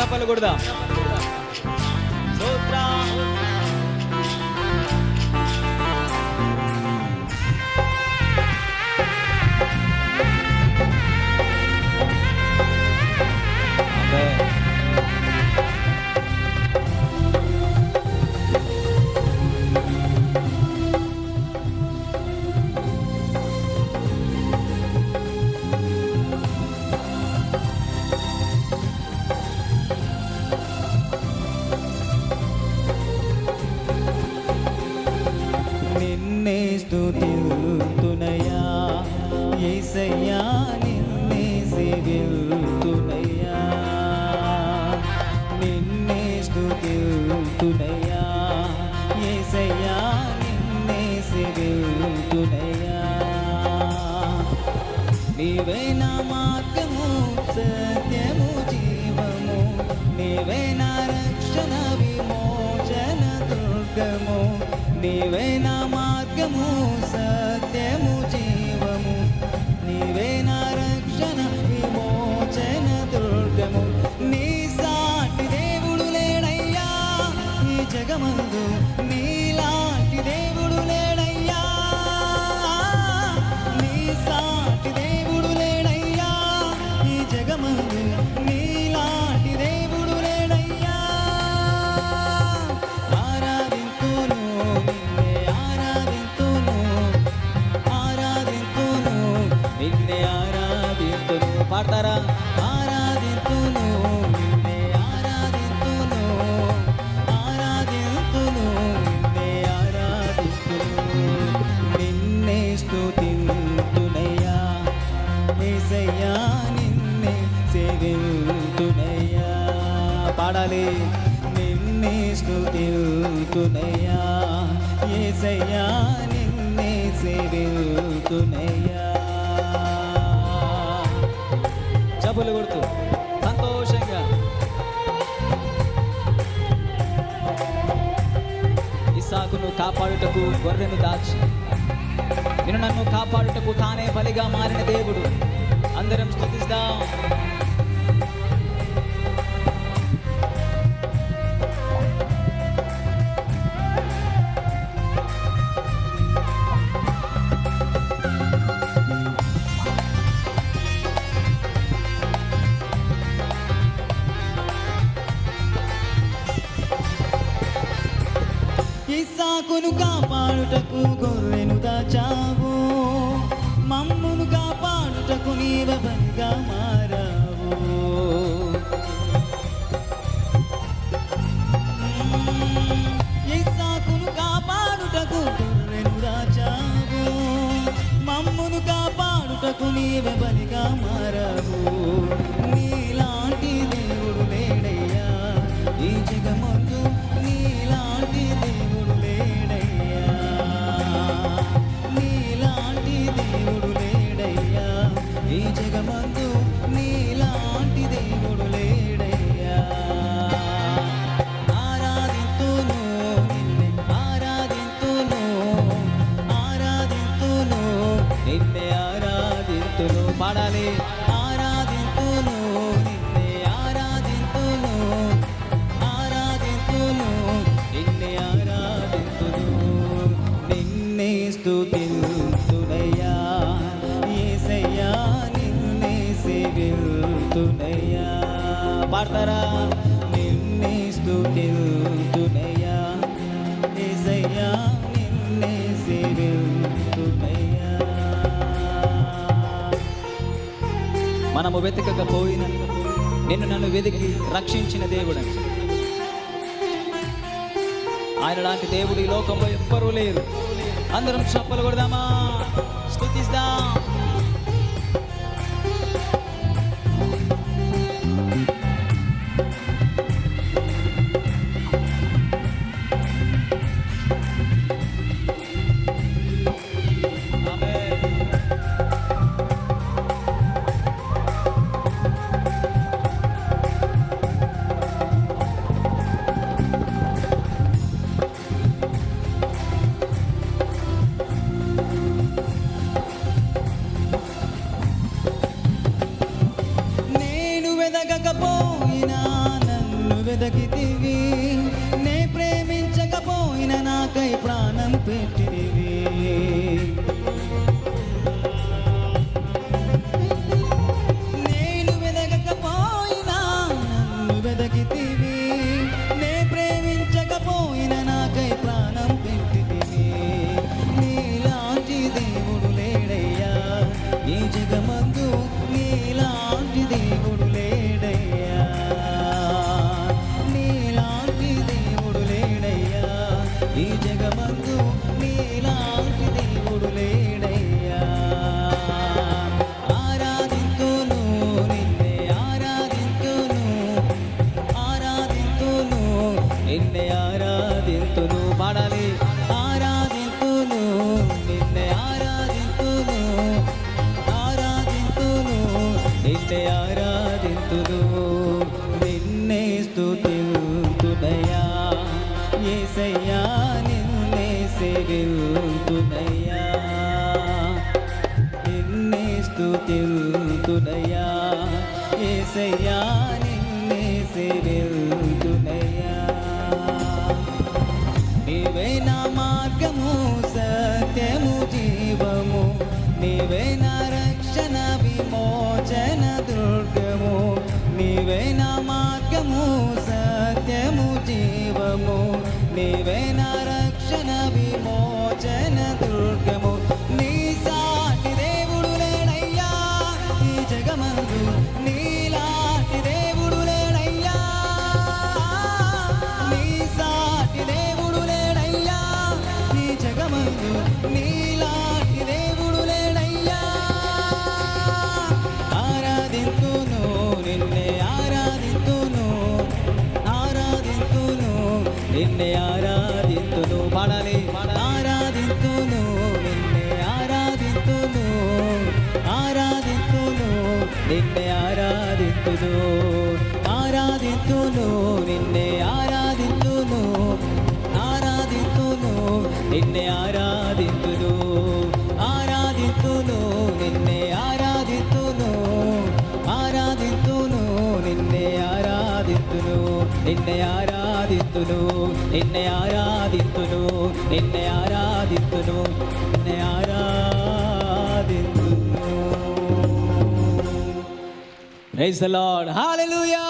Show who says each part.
Speaker 1: చప్పలు కొడదాం
Speaker 2: నా మార్గము సత్యము జీవము. నీవే నా రక్షణ విమోచన దుర్గము. నీవే నా పాడతారా ఆరాధింతును నిన్నే ఆరాధింతును ఆరాధింతును నిన్నే ఆరాధింతును నిన్నే స్తుతింతునయ్యా. యేసయ్యా నిన్నే సేవింతునయ్యా పాడాలి నిన్నే స్తుతింతునయ్యా. ఏసయ్యా నిన్నే సేవింతునయ్యా
Speaker 1: చప్పులు కొడుతూ సంతోషంగా. ఇసాకును కాపాడుటకు గొర్రెను దాచి. నేను నన్ను కాపాడుటకు తానే బలిగా మారిన దేవుడు. అందరం స్థుతిస్తాం
Speaker 2: కాపాడుటకు మారావు. ఇసాకును కాపాడుటకు గొర్రెను దాచావు మమ్మును కాపాడుటకు నీవే బలిగా మారావు. స్తుతింతునయ్యా యేసయ్యా నిన్నే సేవిల్తునయ్యా పాడతారా? నిన్నే స్తుతింతునయ్యా
Speaker 1: మనము వెతకకపోయిన నిన్ను నన్ను వెతికి రక్షించిన దేవుడు ఆయన లాంటి దేవుడు ఈ లోకంలో ఎవ్వరూ లేరు. అందరం చప్పలు కొడదామా? స్థుతిస్తాం
Speaker 2: competir. ఈ జగమందు నీలాంటి దేవుడు లేడయ్యా ఆరాధింతును నిన్నే ఆరాధింతును ఆరాధింతును నిన్నే ఆరాధింతును పాడాలి యేసయ్యా నిన్నే సేవింతునయ్యా నిన్నే స్తుతింతునయ్యా. ఏసయ్యా నిన్నే సేవింతునయ్యా నీవే రక్షణ విమోచన దుర్గము? నిన్నే ఆరాధింతును పాడాలి ఆరాధింతును నిన్నే ఆరాధింతును ఆరాధింతును నిన్నే ఆరాధింతును ఆరాధింతును నిన్నే ఆరాధింతును ఆరాధింతును నిన్నే ఆరాధింతును ఆరాధింతును నిన్నే ఆరాధింతును ఆరాధింతును నిన్నే ఆరాధింతును నిన్నే ఆరాధింతును నిన్నే ఆరాధింతును నిన్నే ఆరాధింతును నిన్నే ఆరాధింతును
Speaker 1: ప్రైజ్ ద లార్డ్ హల్లెలూయా